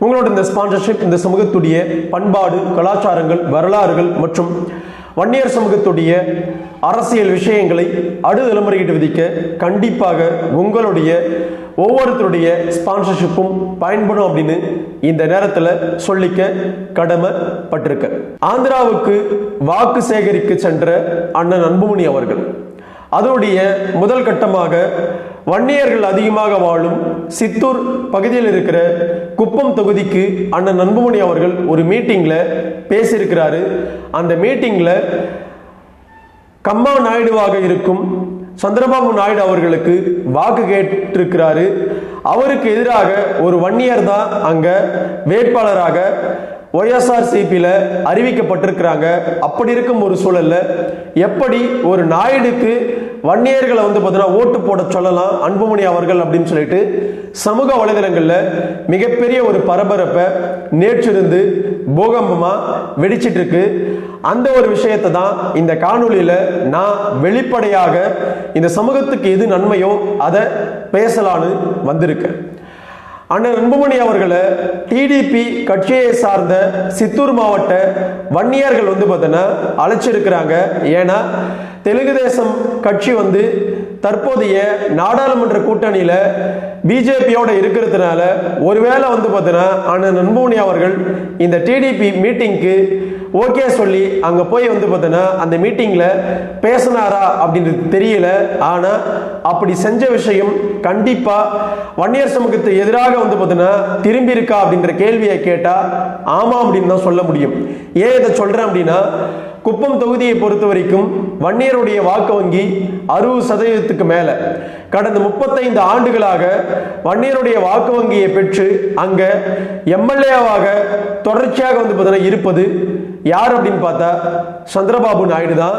உங்களோட இந்த ஸ்பான்சர்ஷிப் இந்த சமூகத்துடைய பண்பாடு கலாச்சாரங்கள் வரலாறுகள் மற்றும் வன்னியர் சமூகத்துடைய அரசியல் விஷயங்களை அடு தலைமுறையிட்டு விதிக்க கண்டிப்பாக உங்களுடைய ஒவ்வொருத்தருடைய ஸ்பான்சர்ஷிப்பும் பயன்படும் அப்படின்னு இந்த நேரத்தில் சொல்லிக்க கடமைப்பட்டிருக்க. ஆந்திராவுக்கு வாக்கு சேகரிக்க சென்ற அண்ணன் அன்புமணி அவர்கள் அதனுடைய முதல் கட்டமாக வன்னியர்கள் அதிகமாக வாழும் சித்தூர் பகுதியில் இருக்கிற குப்பம் தொகுதிக்கு அண்ணன் அன்புமணி அவர்கள் ஒரு மீட்டிங்கில் பேசியிருக்கிறாரு. அந்த மீட்டிங்கில் கம்மா நாயுடுவாக இருக்கும் சந்திரபாபு நாயுடு அவர்களுக்கு வாக்கு கேட்டிருக்கிறாரு. அவருக்கு எதிராக ஒரு வன்னியர் தான் அங்கே வேட்பாளராக ஒய்எஸ்ஆர்சிபியில் அறிவிக்கப்பட்டிருக்கிறாங்க. அப்படி இருக்கும் ஒரு சூழல்ல எப்படி ஒரு நாயுடுக்கு வன்னியர்களை வந்து பார்த்தீங்கன்னா ஓட்டு போட சொல்லலாம் அன்புமணி அவர்கள் அப்படின்னு சொல்லிட்டு சமூக வலைதளங்களில் மிகப்பெரிய ஒரு பரபரப்பை நேற்றிருந்து பூகம்பமாக வெடிச்சிட்டு இருக்கு. அந்த ஒரு விஷயத்தை தான் இந்த காணொலியில் நான் வெளிப்படையாக இந்த சமூகத்துக்கு எது நன்மையோ அதை பேசலான்னு வந்திருக்கேன். அண்ணன் அன்புமணி அவர்களை டிடிபி கட்சியை சார்ந்த சித்தூர் மாவட்ட வன்னியர்கள் வந்து பார்த்தீங்கன்னா அழைச்சிருக்கிறாங்க. ஏன்னா தெலுங்கு தேசம் கட்சி வந்து தற்போதைய நாடாளுமன்ற கூட்டணியில் பிஜேபியோட இருக்கிறதுனால ஒருவேளை வந்து பார்த்தீங்கன்னா அண்ணன் அன்புமணி அவர்கள் இந்த டிடிபி மீட்டிங்க்கு ஓகே சொல்லி அங்க போய் வந்து பார்த்தோன்னா அந்த மீட்டிங்ல பேசினாரா அப்படின்றது தெரியல. ஆனா அப்படி செஞ்ச விஷயம் கண்டிப்பா வன்னியர் சமூகத்துக்கு எதிராக வந்து பார்த்தோன்னா திரும்பி இருக்கா அப்படின்ற கேள்வியை கேட்டா ஆமா அப்படின்னு தான் சொல்ல முடியும். ஏன் இதை சொல்றேன் அப்படின்னா குப்பம் தொகுதியை பொறுத்த வரைக்கும் வன்னியருடைய வாக்கு வங்கி அறுபது சதவீதத்துக்கு மேல. கடந்த முப்பத்தைந்து ஆண்டுகளாக வன்னியருடைய வாக்கு வங்கியை பெற்று அங்க எம்எல்ஏவாக தொடர்ச்சியாக வந்து பார்த்தீங்கன்னா இருப்பது யார் அப்படின்னு பார்த்தா சந்திரபாபு நாயுடு தான்.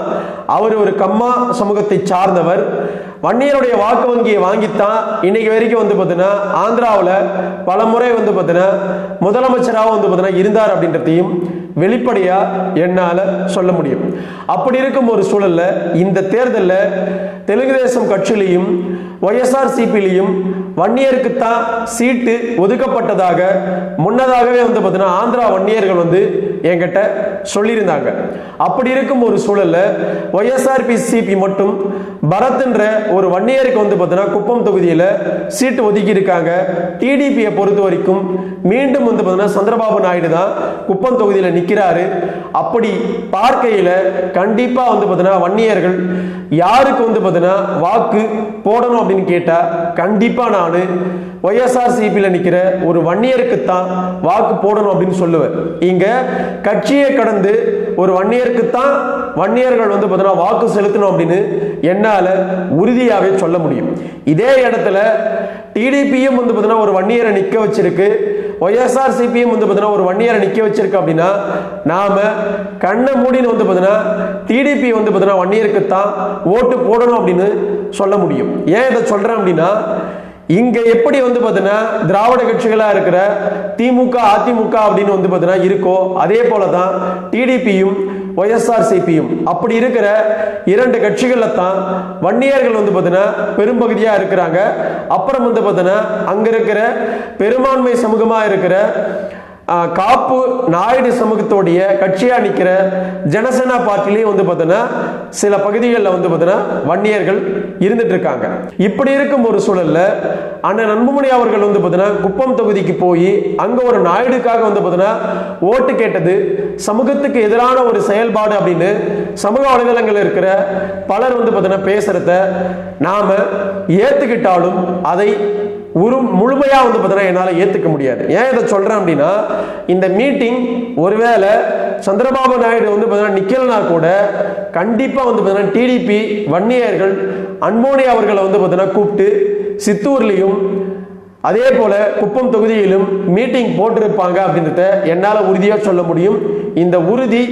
அவர் ஒரு கம்மா சமூகத்தை சார்ந்தவர். வன்னியருடைய வாக்கு வங்கியை வாங்கித்தான் இன்னைக்கு வரைக்கும் வந்து பார்த்தீங்கன்னா ஆந்திராவில் பல முறை வந்து பார்த்தீங்கன்னா முதலமைச்சராக வந்து பார்த்தீங்கன்னா இருந்தார் அப்படின்றதையும் வெளிப்படையாக என்னால் சொல்ல முடியும். அப்படி இருக்கும் ஒரு சூழலில் இந்த தேர்தலில் தெலுங்கு தேசம் கட்சியிலையும் ஒய்எஸ்ஆர்சிபிலையும் வன்னியருக்கு தான் சீட்டு ஒதுக்கப்பட்டதாக முன்னதாகவே வந்து பார்த்தீங்கன்னா ஆந்திரா வன்னியர்கள் வந்து என்கிட்ட சொல்லியிருந்தாங்க. அப்படி இருக்கும் ஒரு சூழல்ல ஒய்எஸ்ஆர்பி சிபி மட்டும் பரத்ன்ற ஒரு வன்னியருக்கு வந்து பார்த்தீங்கன்னா குப்பம் தொகுதியில் சீட்டு ஒதுக்கி இருக்காங்க டிடிபியை பொறுத்த வரைக்கும் மீண்டும் வந்து பார்த்தீங்கன்னா சந்திரபாபு நாயுடு தான் குப்பம் தொகுதியில் நிற்கிறாரு அப்படி பார்க்கையில் கண்டிப்பாக வந்து பார்த்தீங்கன்னா வன்னியர்கள் யாருக்கு வந்து பார்த்தீங்கன்னா வாக்கு போடணும் அப்படின்னு கேட்டால் கண்டிப்பாக நான் ஒய்எஸ்ஆர் சிபியில் நிற்கிற ஒரு வன்னியருக்கு தான் வாக்கு போடணும் அப்படின்னு சொல்லுவேன். இங்க கட்சியை கடந்து ஒரு வன்னியருக்கு தான் வன்னியர்கள் வந்து பார்த்தீங்கன்னா வாக்கு செலுத்தணும் அப்படின்னு என்னால் உறுதியாகவே சொல்ல முடியும். இதே இடத்துல டிடிபியும் வந்து பார்த்தீங்கன்னா ஒரு வன்னியரை நிற்க வச்சிருக்கு. ஒய்எஸ்ஆர் சிபியும் வந்து பார்த்தீங்கன்னா ஒரு வன்னியரை நிற்க வச்சிருக்கு அப்படின்னா நாம கண்ணை மூடின்னு வந்து பார்த்தீங்கன்னா டிடிபி வந்து பார்த்தீங்கன்னா வன்னியருக்கு தான் ஓட்டு போடணும் அப்படின்னு சொல்ல முடியும். ஏன் இதை சொல்றேன் அப்படின்னா இங்க எப்படி வந்து பார்த்தீங்கன்னா திராவிட கட்சிகளாக இருக்கிற திமுக அதிமுக அப்படின்னு வந்து பார்த்தீங்கன்னா இருக்கோ அதே போல தான் டிடிபியும் ஒய்எஸ்ஆர் சிபியும் அப்படி இருக்கிற இரண்டு கட்சிகளில் தான் வன்னியர்கள் வந்து பார்த்தீங்கன்னா பெரும்பகுதியாக இருக்கிறாங்க. அப்புறம் வந்து பார்த்தீங்கன்னா அங்கே இருக்கிற பெரும்பான்மை சமூகமாக இருக்கிற காப்பு நாயுடு சமூகத்தோடைய கட்சியாக நிற்கிற ஜனசேனா பார்ட்டிலேயே வந்து பார்த்தீங்கன்னா சில பகுதிகளில் வந்து பார்த்தீங்கன்னா வன்னியர்கள் இருந்துட்டு இருக்காங்க இப்படி இருக்கும் ஒரு சூழல்ல அண்ணன் அன்புமணி அவர்கள் வந்து பார்த்தீங்கன்னா குப்பம் தொகுதிக்கு போய் அங்கே ஒரு நாயுடுக்காக வந்து பார்த்தீங்கன்னா ஓட்டு கேட்டது சமூகத்துக்கு எதிரான ஒரு செயல்பாடு அப்படின்னு சமூக வலைதளங்கள் இருக்கிற பலர் வந்து பார்த்தீங்கன்னா பேசுறத நாம் ஏற்றுக்கிட்டாலும் அதை ஒரு முழுமையாக வந்து பார்த்தீங்கன்னா என்னால் ஏற்றுக்க முடியாது. ஏன் இதை சொல்கிறேன் அப்படின்னா இந்த மீட்டிங் ஒருவேளை சந்திரபாபு நாயுடு வந்து பார்த்தீங்கன்னா நிக்கலனா கூட கண்டிப்பாக வந்து பார்த்தீங்கன்னா டிடிபி வன்னியர்கள் அன்போனி அவர்களை வந்து பார்த்தீங்கன்னா கூப்பிட்டு சித்தூர்லையும் அதே போல குப்பம் தொகுதியிலும் மீட்டிங் போட்டிருப்பாங்க அப்படின்றத என்னால் உறுதியாக சொல்ல முடியும். இந்த உறுதி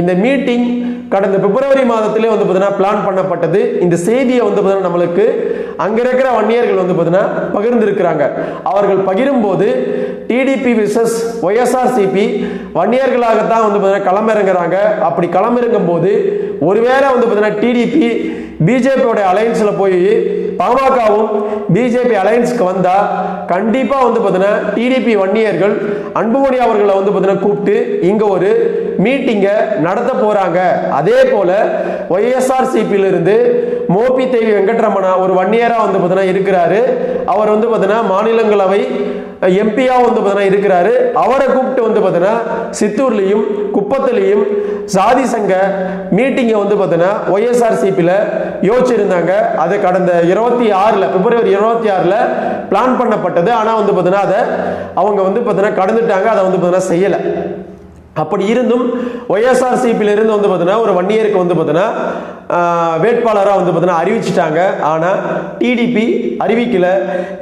இந்த மீட்டிங் கடந்த பிப்ரவரி மாதத்திலே வந்து பார்த்தீங்கன்னா பிளான் பண்ணப்பட்டது. இந்த செய்தியை வந்து பார்த்தீங்கன்னா நம்மளுக்கு அங்க இருக்கிற வன்னியர்கள் வந்து பார்த்தீங்கன்னா பகிர்ந்திருக்கிறாங்க. அவர்கள் பகிரும்போது டிடிபி விசஸ் ஒய்எஸ்ஆர்சிபி வன்னியர்களாகத்தான் வந்து பார்த்தீங்கன்னா களமிறங்குறாங்க. அப்படி களமிறங்கும் போது ஒருவேளை வந்து பார்த்தீங்கன்னா டிடிபி பிஜேபியோட அலையன்ஸில் போய் பாமகவும் பிஜேபி அலையன்ஸ்க்கு வந்தால் கண்டிப்பாக வந்து பார்த்தீங்கன்னா டிடிபி வன்னியர்கள் அன்புமணி அவர்களை வந்து பார்த்தீங்கன்னா கூப்பிட்டு இங்கே ஒரு மீட்டிங்கை நடத்த போகிறாங்க அதே போல் ஒய்எஸ்ஆர்சிபியிலிருந்து மோபி தேவி வெங்கட்ரமணா ஒரு ஒன் இயராக வந்து பார்த்தீங்கன்னா இருக்கிறாரு. அவர் வந்து பார்த்தீங்கன்னா மாநிலங்களவை எம்பியாக வந்து பார்த்தீங்கன்னா இருக்கிறாரு. அவரை கூப்பிட்டு வந்து பார்த்தீங்கன்னா சித்தூர்லேயும் குப்பத்துலேயும் சாதி சங்க மீட்டிங்கை வந்து பார்த்தீங்கன்னா ஒய்எஸ்ஆர்சிபியில் யோசிச்சிருந்தாங்க. அது கடந்த இருபத்தி ஆறில் பிப்ரவரி இருபத்தி ஆறில் பிளான் பண்ணப்பட்டது. ஆனால் வந்து பார்த்தீங்கன்னா அதை அவங்க வந்து பார்த்தீங்கன்னா கடந்துட்டாங்க. அதை வந்து பார்த்தீங்கன்னா செய்யலை. அப்படி இருந்தும் ஒய்எஸ்ஆர்சிபியில் இருந்து வந்து பார்த்தீங்கன்னா ஒரு ஒன் இயருக்கு வந்து பார்த்தீங்கன்னா வேட்பாளராக வந்து பார்த்தீங்கன்னா அறிவிச்சிட்டாங்க. ஆனால் டிடிபி அறிவிக்கல.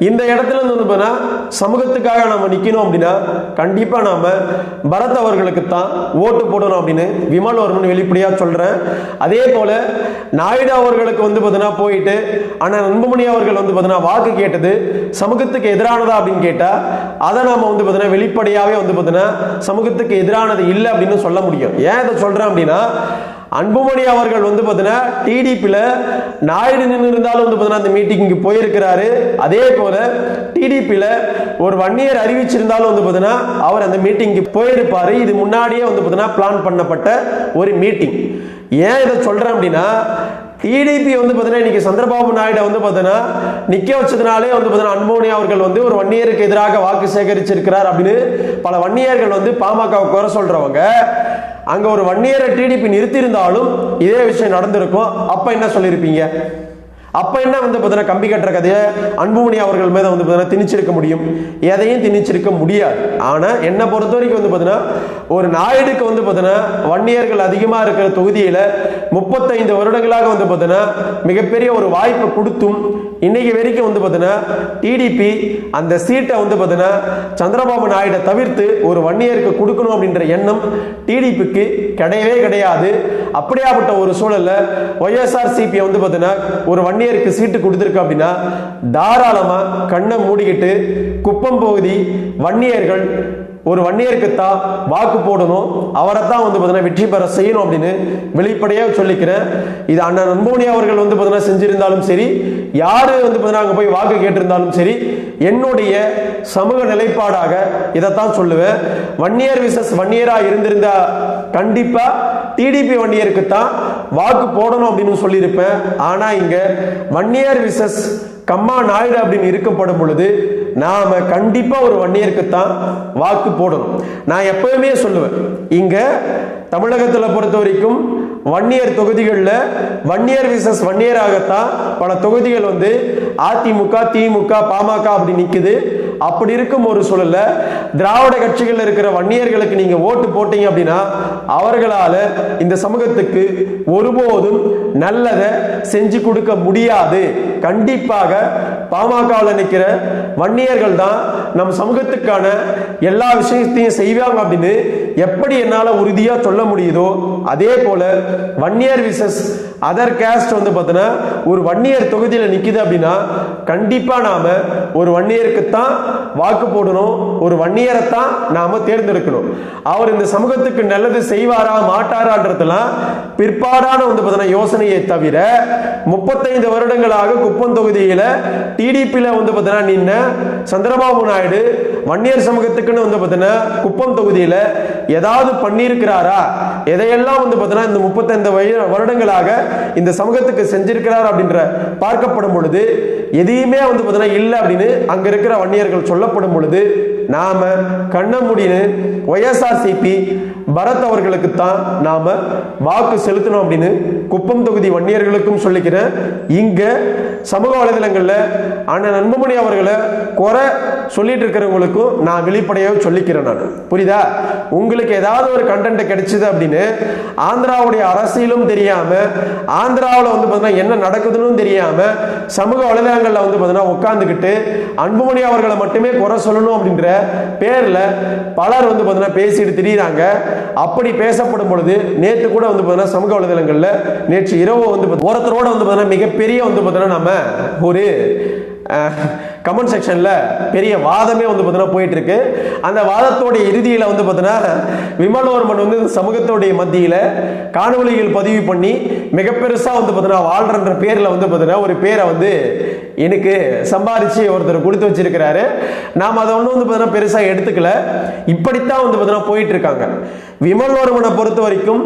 இந்த இடத்துல இருந்து வந்து பார்த்தீங்கன்னா சமூகத்துக்காக நம்ம நிற்கணும் அப்படின்னா கண்டிப்பாக நாம் பரத் அவர்களுக்கு தான் ஓட்டு போடணும் அப்படின்னு விமல் வர்மன் வெளிப்படையாக சொல்கிறேன் அதே போல் நாயுடு அவர்களுக்கு வந்து பார்த்தீங்கன்னா போயிட்டு ஆனால் அன்புமணி அவர்கள் வந்து பார்த்தீங்கன்னா வாக்கு கேட்டது சமூகத்துக்கு எதிரானதா அப்படின்னு கேட்டால் அதை நாம் வந்து பார்த்தீங்கன்னா வெளிப்படையாகவே வந்து பார்த்தீங்கன்னா சமூகத்துக்கு எதிரானது இல்லை அப்படின்னு சொல்ல முடியும். ஏன் இதை சொல்கிறேன் அப்படின்னா அன்புமணி அவர்கள் வந்து பார்த்தீங்கன்னா டிடிபியில் நாயுடு நின்று இருந்தாலும் வந்து பார்த்தீங்கன்னா அந்த மீட்டிங்க்கு போயிருக்கிறாரு. அதே போல டிடிபியில் ஒரு வன்னியர் அறிவிச்சிருந்தாலும் வந்து பார்த்தீங்கன்னா அவர் அந்த மீட்டிங்க்கு போயிருப்பாரு. இது முன்னாடியே வந்து பார்த்தீங்கன்னா பிளான் பண்ணப்பட்ட ஒரு மீட்டிங் ஏன் இதை சொல்கிறேன் அப்படின்னா டிடிபி வந்து பார்த்தீங்கன்னா இன்னைக்கு சந்திரபாபு நாயுடு வந்து பார்த்தீங்கன்னா நிற்க வச்சதுனாலே வந்து பார்த்தீங்கன்னா அன்புமணி அவர்கள் வந்து ஒரு வன்னியருக்கு எதிராக வாக்கு சேகரிச்சிருக்கிறார் அப்படின்னு பல வன்னியர்கள் வந்து பாமகவை குறை சொல்கிறவங்க அங்க ஒரு ஒன் இயரை டிடிபி நிறுத்தியிருந்தாலும் இதே விஷயம் நடந்திருக்கும். அப்ப என்ன சொல்லியிருப்பீங்க? அப்ப என்ன வந்து பார்த்தீங்கன்னா கம்பி கட்டுற கதையை அன்புமணி அவர்கள் மேல வந்து பார்த்தீங்கன்னா திணிச்சிருக்க முடியும். எதையும் திணிச்சிருக்க முடியாது. ஆனா என்னை பொறுத்த வரைக்கும் வந்து பார்த்தீங்கன்னா ஒரு நாயுடுக்கு வந்து பார்த்தீங்கன்னா வன்னியர்கள் அதிகமா இருக்கிற தொகுதியில முப்பத்தைந்து வருடங்களாக வந்து பார்த்தீங்கன்னா மிகப்பெரிய ஒரு வாய்ப்பை கொடுத்தும் இன்னைக்கு வரைக்கும் வந்து பார்த்தீங்கன்னா டிடிபி அந்த சீட்டை வந்து பார்த்தீங்கன்னா சந்திரபாபு நாயுடை தவிர்த்து ஒரு வன்னியருக்கு கொடுக்கணும் அப்படின்ற எண்ணம் டிடிபிக்கு கிடையவே கிடையாது. அப்படியாப்பட்ட ஒரு சூழலில் ஒய்எஸ்ஆர் சிபியை வந்து பார்த்தீங்கன்னா ஒரு அந்நியருக்கு சீட்டு கொடுத்துருக்கு அப்படின்னா தாராளமா கண்ணை மூடிக்கிட்டு குப்பம் பகுதி வன்னியர்கள் ஒரு வன்னியருக்கு தான் வாக்கு போடணும் அவரை தான் வந்து பார்த்தீங்கன்னா வெற்றி பெற செய்யணும் அப்படின்னு வெளிப்படையாக சொல்லிக்கிறேன். இது அண்ணன் அன்போனி அவர்கள் வந்து பார்த்தீங்கன்னா செஞ்சிருந்தாலும் சரி யாரு வந்து பார்த்தீங்கன்னா அங்கே போய் வாக்கு கேட்டிருந்தாலும் சரி என்னுடைய சமூக நிலைப்பாடாக இதைத்தான் சொல்லுவேன். வன்னியர் விசஸ் வன்னியரா இருந்திருந்தா கண்டிப்பா டிடிபி வன்னியருக்கு தான் வாக்கு போடணும் அப்படின்னு சொல்லியிருப்பேன். ஆனா இங்க வன்னியர் விசஸ் கம்மா நாயுடு அப்படின்னு இருக்கப்படும் பொழுது நாம கண்டிப்பா ஒரு வன்னியருக்கு தான் வாக்கு போடணும். நான் எப்பவுமே சொல்லுவேன் இங்க தமிழகத்துல பொறுத்த வரைக்கும் வன்னியர் தொகுதிகளில் வன்னியர் விசஸ் வன்னியராகத்தான் பல தொகுதிகள் வந்து அதிமுக திமுக பாமக அப்படி நிற்குது அப்படி இருக்கும் ஒரு சூழல்ல திராவிட கட்சிகள் இருக்கிற வன்னியர்களுக்கு நீங்க ஓட்டு போட்டீங்க அப்படின்னா அவர்களால இந்த சமூகத்துக்கு ஒருபோதும் நல்லதை செஞ்சு கொடுக்க முடியாது. கண்டிப்பாக பாமகவில் நிற்கிற வன்னியர்கள் தான் நம் சமூகத்துக்கான எல்லா விஷயத்தையும் செய்வாங்க அப்படின்னு எப்படி என்னால் உறுதியாக சொல்ல முடியுதோ அதே போல வன்னியர் விசஸ் அதர் கேஸ்ட் வந்து பார்த்தீங்கன்னா ஒரு வன்னியர் தொகுதியில் நிற்கிது அப்படின்னா கண்டிப்பாக நாம் ஒரு வன்னியருக்கு தான் வாக்கு போடணும். ஒரு வன்னியரைத்தான் நாம தேர்ந்தெடுக்கணும். அவர் இந்த சமூகத்துக்கு நல்லது செய்வாரா மாட்டாரான்றதுலாம் பிற்பாடான வந்து பார்த்தீங்கன்னா யோசனையை தவிர முப்பத்தைந்து வருடங்களாக குப்பம் தொகுதியில டிடிபியில் வந்து பார்த்தீங்கன்னா நின்ன சந்திரபாபு நாயுடு வன்னியர் சமூகத்துக்குன்னு வந்து பார்த்தீங்கன்னா குப்பம் தொகுதியில ஏதாவது பண்ணியிருக்கிறாரா? எதையெல்லாம் வந்து பார்த்தோன்னா இந்த முப்பத்தைந்து வருடங்களாக இந்த சமூகத்துக்கு செஞ்சிருக்கிறார் அப்படின்ற பார்க்கப்படும் பொழுது எதையுமே வந்து பார்த்தீங்கன்னா இல்லை அப்படின்னு அங்கே இருக்கிற வன்னியர்கள் சொல்லப்படும் பொழுது நாம கண்ண முடின்னு ஒய்எஸ்ஆர்சிபி பரத் அவர்களுக்கு தான் நாம வாக்கு செலுத்தணும் அப்படின்னு குப்பம் தொகுதி வன்னியர்களுக்கும் சொல்லிக்கிறேன். இங்க சமூக வலைதளங்களில் அண்ணன் அன்புமணி அவர்களை குறை சொல்லிட்டு இருக்கிறவங்களுக்கும் நான் வெளிப்படையாக சொல்லிக்கிறேன் நான். புரியுதா? உங்களுக்கு ஏதாவது ஒரு கண்டென்ட் கிடைச்சிது அப்படின்னு ஆந்திராவுடைய அரசியலும் தெரியாம ஆந்திராவில் வந்து பார்த்தீங்கன்னா என்ன நடக்குதுன்னு தெரியாம சமூக வலைதளங்களில் வந்து பார்த்தீங்கன்னா உட்காந்துக்கிட்டு அன்புமணி அவர்களை மட்டுமே குறை சொல்லணும் அப்படின்ற பேரில் பலர் வந்து பார்த்தீங்கன்னா பேசிட்டு திரியிறாங்க. அப்படி பேசப்படும் பொழுது நேற்று கூட வந்து பார்த்தீங்கன்னா சமூக வலைதளங்களில் நேற்று இரவு வந்து ஒருத்தரோட வந்து பார்த்தீங்கன்னா மிகப்பெரிய வந்து பார்த்தீங்கன்னா நம்ம ஒரு கமெண்ட் செக்ஷனில் பெரிய வாதமே வந்து பார்த்தீங்கன்னா போயிட்டுருக்கு. அந்த வாதத்தோடைய இறுதியில் வந்து பார்த்தீங்கன்னா விமலவர்மன் வந்து சமூகத்தோடைய மத்தியில் காணொளிகள் பதிவு பண்ணி மிக பெருசாக வந்து பார்த்தீங்கன்னா வாழ்றன்ற பேரில் வந்து பார்த்தீங்கன்னா ஒரு பேரை வந்து எனக்கு சம்பாதிச்சு ஒருத்தர் கொடுத்து வச்சிருக்கிறாரு. நாம் அதை ஒன்றும் வந்து பார்த்தீங்கன்னா பெருசாக எடுத்துக்கல. இப்படித்தான் வந்து பார்த்தீங்கன்னா போயிட்டு இருக்காங்க விமல்வர்மனை பொறுத்த வரைக்கும்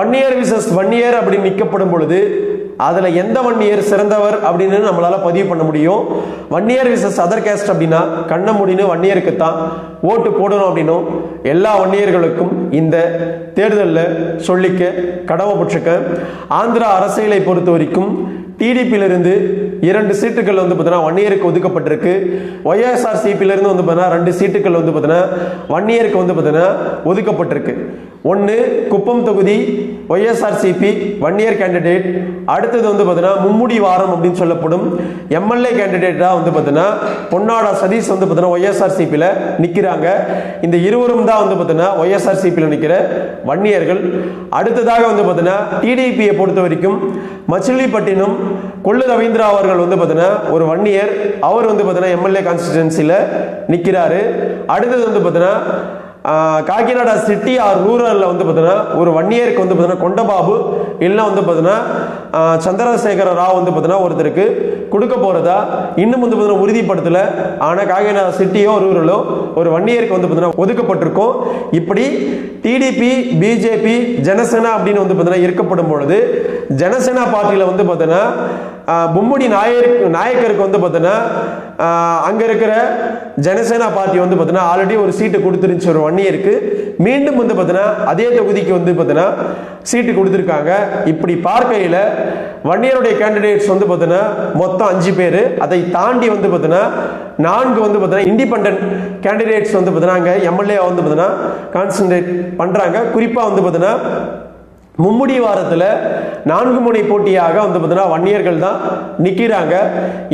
one year versus one year அப்படின்னு நிற்கப்படும் பொழுது அதில் எந்த வன்னியர் சிறந்தவர் அப்படின்னு நம்மளால் பதிவு பண்ண முடியும். Vanniyar year versus other caste அப்படின்னா கண்ண முடினு வன்னியருக்கு இயருக்கு தான் ஓட்டு போடணும் அப்படின்னும். எல்லா வன்னியர்களுக்கும் இந்த தேர்தலில் சொல்லிக்க கடமைப்பட்டிருக்க ஆந்திரா அரசியலை பொறுத்த வரைக்கும் டிடிபியிலிருந்து இரண்டு சீட்டுகள் வந்து பார்த்தீங்கன்னா ஒன் இயருக்கு ஒதுக்கப்பட்டிருக்கு ஒய்எஸ்ஆர்சிபியிலிருந்து வந்து பார்த்தீங்கன்னா ரெண்டு சீட்டுகள் வந்து பார்த்தீங்கன்னா ஒன் இயருக்கு வந்து பார்த்தீங்கன்னா ஒதுக்கப்பட்டிருக்கு. ஒன்று குப்பம் தொகுதி ஒய்எஸ்ஆர்சிபி ஒன் இயர் கேண்டிடேட் அடுத்தது வந்து பார்த்தீங்கன்னா மும்முடி வாரம் அப்படின்னு சொல்லப்படும். எம்எல்ஏ கேண்டிடேட்டாக வந்து பார்த்தீங்கன்னா பொன்னாடா சதீஷ் வந்து பார்த்தீங்கன்னா ஒய்எஸ்ஆர்சிபியில் நிற்கிறாங்க இந்த இருவரும் தான் வந்து பார்த்தீங்கன்னா ஒய்எஸ்ஆர்சிபியில் நிற்கிற வன்னியர்கள் அடுத்ததாக வந்து பார்த்தீங்கன்னா டிடிபியை பொறுத்த வரைக்கும் மச்சிலிப்பட்டினம் கொள்ளு ரவீந்திரா அவர்கள் வந்து பார்த்தீங்கன்னா ஒரு ஒன் இயர் அவர் வந்து பார்த்தீங்கன்னா எம்எல்ஏ கான்ஸ்டிடுவன்சியில் நிற்கிறாரு அடுத்தது வந்து பார்த்தீங்கன்னா காக்கிநாடா சிட்டி ஆர் ரூரலில் வந்து பார்த்தீங்கன்னா ஒரு ஒன் இயருக்கு வந்து பார்த்தீங்கன்னா கொண்டபாபு இல்லைன்னா வந்து பார்த்தீங்கன்னா சந்திரசேகர ராவ் வந்து பார்த்தீங்கன்னா ஒருத்தருக்கு. கொடுக்க போகிறதா இன்னும் வந்து பார்த்தீங்கன்னா உறுதிப்படுத்தலை. ஆனால் காகினா சிட்டியோ ரூரலோ ஒரு ஒன் இயருக்கு வந்து பார்த்தீங்கன்னா ஒதுக்கப்பட்டிருக்கும். இப்படி டிடிபி பிஜேபி ஜனசேனா அப்படின்னு வந்து பார்த்தீங்கன்னா இருக்கப்படும் பொழுது ஜனசேனா பார்ட்டியில் வந்து பார்த்தீங்கன்னா மும்முடி நாயருக்கு நாயக்கருக்கு வந்து பார்த்தீங்கன்னா அங்கே இருக்கிற ஜனசேனா பார்ட்டி வந்து பார்த்தீங்கன்னா ஆல்ரெடி ஒரு சீட்டு கொடுத்துருந்துச்சு ஒரு ஒன் இயருக்கு மீண்டும் வந்து பார்த்தீங்கன்னா அதே தொகுதிக்கு வந்து பார்த்தீங்கன்னா சீட்டு கொடுத்துருக்காங்க. இப்படி பார்க்கையில் ஒன் இயருடைய கேண்டிடேட்ஸ் வந்து பார்த்தீங்கன்னா மொத்தம் அஞ்சு பேர். அதை தாண்டி வந்து பார்த்தீங்கன்னா நான்கு வந்து பார்த்தீங்கன்னா இண்டிபெண்ட் கேண்டிடேட்ஸ் வந்து பார்த்தீங்கன்னா அங்கே எம்எல்ஏ வந்து பார்த்தீங்கன்னா கான்சன்ட்ரேட் பண்ணுறாங்க குறிப்பாக வந்து பார்த்தீங்கன்னா மும்முடி வாரத்தில் நான்கு முனை போட்டியாக வந்து பார்த்தீங்கன்னா வன்னியர்கள் தான் நிற்கிறாங்க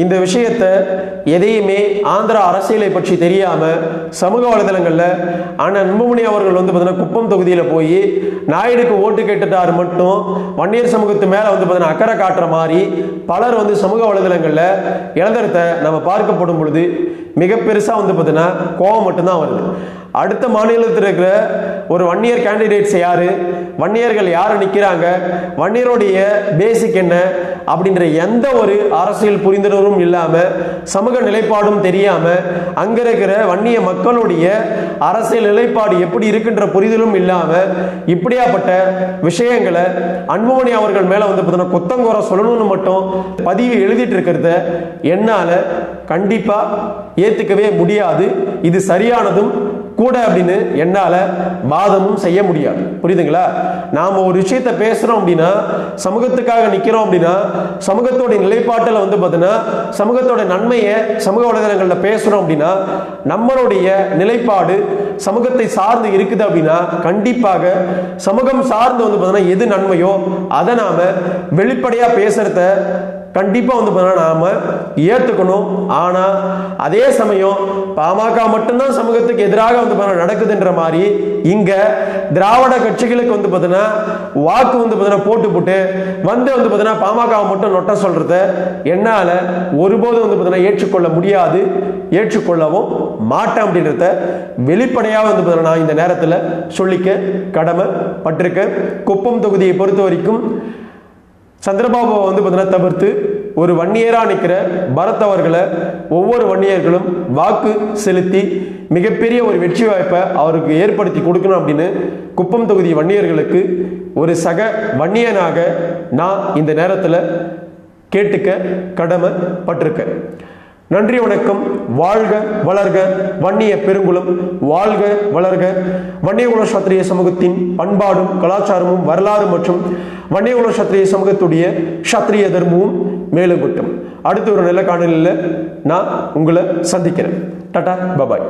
இந்த விஷயத்தை எதையுமே ஆந்திரா அரசியலை பற்றி தெரியாமல் சமூக வலைதளங்களில் ஆனால் அன்புமணி அவர்கள் வந்து பார்த்தீங்கன்னா குப்பம் தொகுதியில் போய் நாயுடுக்கு ஓட்டு கேட்டுட்டார் மட்டும் வன்னியர் சமூகத்து மேலே வந்து பார்த்தீங்கன்னா அக்கறை காட்டுற மாதிரி பலர் வந்து சமூக வலைதளங்களில் இழந்தரத்தை நம்ம பார்க்கப்படும் பொழுது மிக பெருசாக வந்து பார்த்தீங்கன்னா கோவம் மட்டும்தான் வருது. அடுத்த மாநிலத்தில் இருக்கிற ஒரு ஒன் இயர் கேண்டிடேட்ஸ் யாரு? வன்னியர்கள் யார் நிற்கிறாங்க வன்னியருடைய பேசிக் என்ன? அப்படின்ற எந்த ஒரு அரசியல் புரிந்துணர்வும் இல்லாமல் சமூக நிலைப்பாடும் தெரியாமல் அங்கே இருக்கிற வன்னிய மக்களுடைய அரசியல் நிலைப்பாடு எப்படி இருக்குன்ற புரிதலும் இல்லாமல் இப்படியாப்பட்ட விஷயங்களை அன்புமணி அவர்கள் மேலே வந்து பார்த்தீங்கன்னா குத்தங்குறை சொல்லணும்னு மட்டும் பதிவு எழுதிட்டு இருக்கிறத என்னால் கண்டிப்பாக ஏற்றுக்கவே முடியாது. இது சரியானதும் கூட அப்படின்னு என்னால் வாதமும் செய்ய முடியாது. புரியுதுங்களா? நாம் ஒரு விஷயத்தை பேசுகிறோம் அப்படின்னா சமூகத்துக்காக நிற்கிறோம் அப்படின்னா சமூகத்தோடைய நிலைப்பாட்டில் வந்து பார்த்தீங்கன்னா சமூகத்தோட நன்மையை சமூக வலைதளங்களில் பேசுகிறோம் அப்படின்னா நம்மளுடைய நிலைப்பாடு சமூகத்தை சார்ந்து இருக்குது அப்படின்னா கண்டிப்பாக சமூகம் சார்ந்து வந்து பார்த்தீங்கன்னா எது நன்மையோ அதை நாம் வெளிப்படையாக பேசுகிறத கண்டிப்பாக வந்து பார்த்தீங்கன்னா நாம் ஏற்றுக்கணும் ஆனால் அதே சமயம் பாமக மட்டும்தான் சமூகத்துக்கு எதிராக வந்து பார்த்தீங்கன்னா நடக்குதுன்ற மாதிரி இங்கே திராவிட கட்சிகளுக்கு வந்து பார்த்தீங்கன்னா வாக்கு வந்து பார்த்தீங்கன்னா போட்டு போட்டு வந்து வந்து பார்த்தீங்கன்னா பாமக மட்டும் நொட்ட சொல்கிறத என்னால் ஒருபோதும் வந்து பார்த்தீங்கன்னா ஏற்றுக்கொள்ள முடியாது ஏற்றுக்கொள்ளவும் மாட்டேன் அப்படின்றத வெளிப்படையாக வந்து பார்த்தீங்கன்னா நான் இந்த நேரத்தில் சொல்லிக்க கடமை பட்டிருக்கேன் குப்பம் தொகுதியை பொறுத்த வரைக்கும் சந்திரபாபுவை வந்து பார்த்தீங்கன்னா தவிர்த்து ஒரு வன்னியராக நிற்கிற பரத் அவர்களை ஒவ்வொரு வன்னியர்களும் வாக்கு செலுத்தி மிகப்பெரிய ஒரு வெற்றி வாய்ப்பை அவருக்கு ஏற்படுத்தி கொடுக்கணும் அப்படின்னு குப்பம் தொகுதி வன்னியர்களுக்கு ஒரு சக வன்னியனாக நான் இந்த நேரத்தில் கேட்டுக்க கடமை பட்டிருக்கேன் நன்றி வணக்கம். வாழ்க வளர்க வன்னிய பெருங்குளம். வாழ்க வளர்க. வன்னியகுல சத்திரிய சமூகத்தின் பண்பாடும் கலாச்சாரமும் வரலாறு மற்றும் வன்னியகுல சத்திரிய சமூகத்துடைய சத்திரிய தர்மமும் மேலும் கொட்டும். அடுத்த ஒரு நல்ல காணொலியில் நான் உங்களை சந்திக்கிறேன். Tata bye bye.